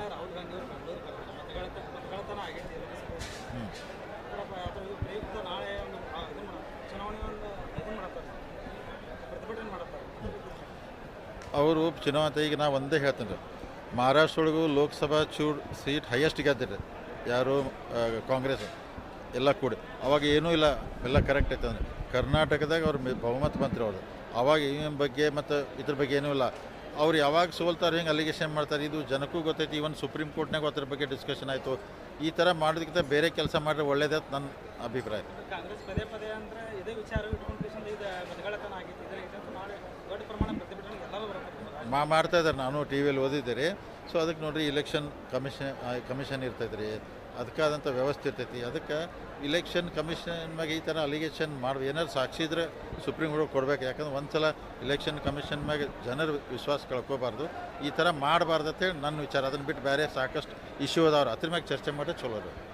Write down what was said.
ನಾಳೆ ರಾಹುಲ್ ಗಾಂಧಿ ಅವರು ಬೆಂಗಳೂರು ಬರ್ತಾರೆ ಮತಗಳತ ಮತಗಳತನ ಆಗೈತಿ ಅದ್ರ ಪ್ರಯುಕ್ತ ನಾಳೆ ಒಂದು ಇದು ಮಾಡ ಚುನಾವಣೆ ಒಂದು ಇದು ಮಾಡತ್ತಾರೆ ಪ್ರತಿಭಟನೆ ಮಾಡತ್ತಾರೆ ಅವರು ಚುನಾವಣೆ ಈಗ ನಾವು ಒಂದೇ ಹೇಳ್ತೀನಿ. ರೀ ಮಹಾರಾಷ್ಟ್ರ ಒಳಗೂ ಲೋಕಸಭಾ ಚೂಡ್ ಸೀಟ್ ಹೈಯೆಸ್ಟ್ ಗೆದ್ದಿರಿ ಯಾರು ಕಾಂಗ್ರೆಸ್ ಎಲ್ಲ ಕೂಡಿ. ಅವಾಗ ಏನೂ ಇಲ್ಲ. ಎಲ್ಲ ಕರೆಕ್ಟ್ ಐತೆ ಅಂದರೆ. ಕರ್ನಾಟಕದಾಗ ಅವ್ರ ಬಹುಮತ ಬಂತ್ರಿ ಅವ್ರದ್ದು ಅವಾಗ ಈ ಬಗ್ಗೆ ಮತ್ತು ಇದ್ರ ಬಗ್ಗೆ ಏನೂ ಇಲ್ಲ. ಅವ್ರು ಯಾವಾಗ ಸೋಲ್ತಾರೆ ಹಿಂಗೆ ಅಲಿಗೇಷನ್ ಮಾಡ್ತಾರೆ ಇದು ಜನಕ್ಕೂ ಗೊತ್ತೈತಿ. ಇವನ್ ಸುಪ್ರೀಂ ಕೋರ್ಟ್ನಾಗ ಅದ್ರ ಬಗ್ಗೆ ಡಿಸ್ಕಷನ್ ಆಯಿತು. ಈ ಥರ ಮಾಡೋದಕ್ಕಿಂತ ಬೇರೆ ಕೆಲಸ ಮಾಡಿದ್ರೆ ಒಳ್ಳೇದಂತ ನನ್ನ ಅಭಿಪ್ರಾಯ. ಮಾ ಮಾಡ್ತಾ ಇದ್ದಾರೆ. ನಾನು ಟಿ ವಿಯಲ್ಲಿ ಓದಿದ್ದೆ ರೀ ಸೊ ಅದಕ್ಕೆ ನೋಡಿರಿ ಇಲೆಕ್ಷನ್ ಕಮಿಷನ್ ಕಮಿಷನ್ ಇರ್ತೈತೆ ರೀ ಅದಕ್ಕಾದಂಥ ವ್ಯವಸ್ಥೆ ಇರ್ತೈತಿ. ಅದಕ್ಕೆ ಇಲೆಕ್ಷನ್ ಕಮಿಷನ್ ಮ್ಯಾಗೆ ಈ ಥರ ಅಲಿಗೇಷನ್ ಮಾಡಿ ಸಾಕ್ಷಿ ಇದ್ರೆ ಸುಪ್ರೀಂ ಕೋರ್ಟ್ ಕೊಡಬೇಕು. ಯಾಕಂದ್ರೆ ಒಂದು ಸಲ ಇಲೆಕ್ಷನ್ ಕಮಿಷನ್ ಮ್ಯಾಗೆ ಜನರು ವಿಶ್ವಾಸ ಕಳ್ಕೋಬಾರ್ದು. ಈ ಥರ ಮಾಡಬಾರ್ದು ಅಂತೇಳಿ ನನ್ನ ವಿಚಾರ. ಅದನ್ನು ಬಿಟ್ಟು ಬೇರೆ ಸಾಕಷ್ಟು ಇಶ್ಯೂ ಅದಾವ್ರು ಅದ್ರ ಮ್ಯಾಗೆ ಚರ್ಚೆ ಮಾಡೋದು ಚಲೋ ಅದು.